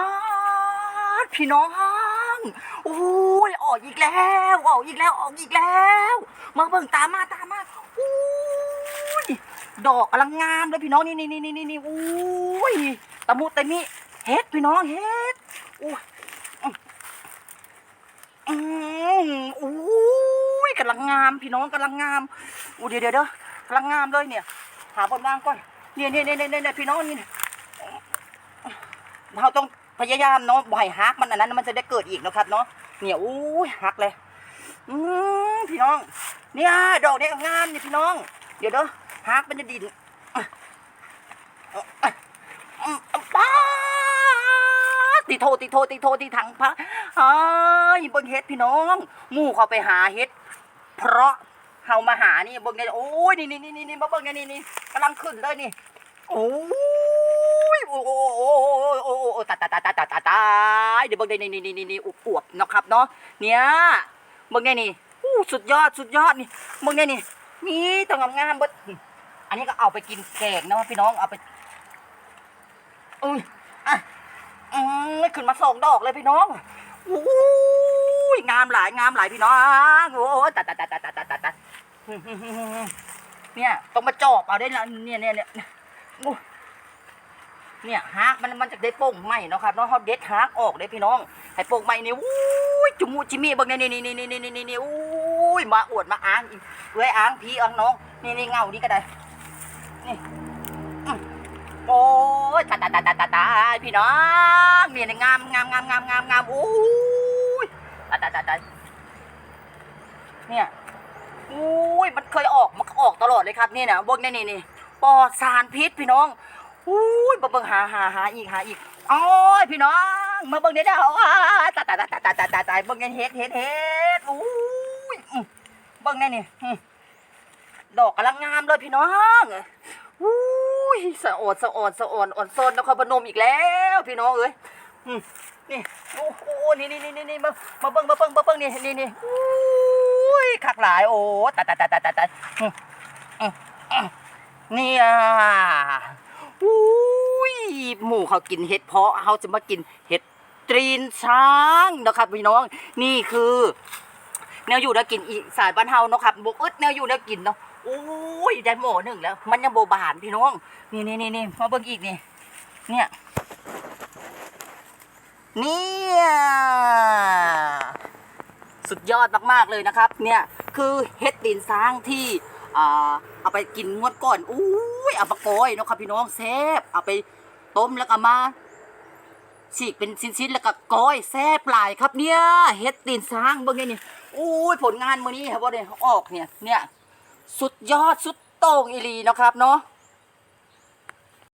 าดพี่น้องโอ้ยออกอีกแล้วออกอีกแล้วออกอีกแล้ว มาเบิ่งตามาตามาโอ้ยดอกกำลังงามเลยพี่น้องนี่นี่นี่นี่นี่โอ้ยตะมุตะมิเฮ็ดพี่น้องเฮ็ดโอ้ยอืมโอ้ยกำลังงามพี่น้องกำลังงามโอ้เดี๋ยวเดี๋ยวเดี๋ยวกำลังงามเลยเนี่ย หาบนวางก่อนเนี่ยเนี่ยเนี่ยเนี่ยเนี่ยพี่น้องนี่เราต้อง พยายามเนาะบ่ให้ฮักมันอันนั้นมันจะได้เกิดอีกนะครับเนาะเนี่ยอู้ยฮักเลยอืมพี่น้อง เนี่ยดอกเนี้ยงามเนี่ยพี่น้อง เดี๋ยวเด้อฮักมันจะดินอะอะอะอะป้าติโทติโทติโทติถังพระเอ้ยเบิ่งเฮ็ดพี่น้องหมู่เขาไปหาเฮ็ด เพราะเฮามาหานี่เบิ่งเนี่ยโอ้ยนี่นี่นี่นี่นี่มาเบิ่งเนี่ยนี่นี่กำลังขึ้นเลยนี่โอ้ โอ้โอ้โอ้โอ้โอ้โอ้ตายตายตายตายตายตายตายเดี๋ยวเบิ่งได้นี่นี่นี่นี่นี่อวบเนาะครับเนาะเนี่ยเบิ่งได้นี่อู้สุดยอดสุดยอดนี่เบิ่งได้นี่มีต้องงามๆเบิดอันนี้ก็เอาไปกินแกงนะพี่น้องเอาไปอุ้ยอะอืมขึ้นมาสองดอกเลยพี่น้องอู้ยงามหลายงามหลายพี่น้องโอ้ยตายตายตายตายตายตายตายเนี่ยต้องมาจอบเอาได้ละเนี่ยเนี่ยเนี่ย เนี่ยฮักมันมันจะได้โป่งใหม่เนาะครับเนาะเขาเด็ดฮักออกเลยพี่น้องให้โป่งใหม่เนี่ยอู้ยจุมูจิมีเบางเนี่ยนี่นี่นี่นี่นี่นี่นี่อู้ยมาอวดมาอ้างอีกเว้ยอ้างพี่อ้างน้องนี่นี่เงานี่ก็ได้นี่โอ้ยตาตาตาตาตาตาพี่น้องเนี่ยนี่งามงามงามงามงามงามอู้ยตาตาตาตาเนี่ยอู้ยมันเคยออกมันก็ออกตลอดเลยครับนี่นะเบางเนี่ยนี่นี่ปอดสารพิษพี่น้อง อุ้ยมาเบิ่งหาหาหาอีกหาอีกโอ้ยพี่น้อง มาเบิ่งเด้อเด้ออ้าตายตายตายตายตายตายตายเบิ่งเนี่ยเฮ็ดเฮ็ดเฮ็ดอุ้ยเบิ่งเนี่ยนี่ดอกกำลังงามเลยพี่น้องอุ้ยสะอดสะอดสะอดอ่อนโซนนครพนมอีกแล้วพี่น้องเอ้ยนี่โอ้โหนี่นี่นี่นี่มามาเบิ่งมาเบิ่งมาเบิ่งนี่นี่นี่อุ้ยคักหลายโอ้ตายตายตายตายตายอื้ออื้ อุ้ยหมูเขากินเห็ดเพาะเขาจะมากินเห็ดตรีนช้างนะครับพี่น้อง นี่คือ แนวอยู่แนวกินอีสายบ้านเฮาเนาะครับบกอึดแนวอยู่แนวกินเนาะโอ้ยได้หมอหนึ่งแล้ว มันยังโบบานพี่น้อง นี่นี่นี่นี่มาเบิ่งอีกนี่เนี่ยเนี่ยสุดยอดมากๆเลยนะครับ เนี่ยคือเห็ดตีนช้างที่ อ่าเอาไปกินงวดก่อนอุ้ยเอามาก้อยเนาะครับพี่น้องแซ่บเอาไปต้มแล้วก็มาฉีกเป็นชิ้นๆแล้วก็ก้อยแซ่บหลายครับเนี่ยเฮ็ดตีนช้างเบิ่งนี่นี่อุ้ยผลงานมื้อนี้ครับว่าเนี่ยออกเนี่ยเนี่ยสุดยอดสุดโต่งอีหลีนะครับเนาะ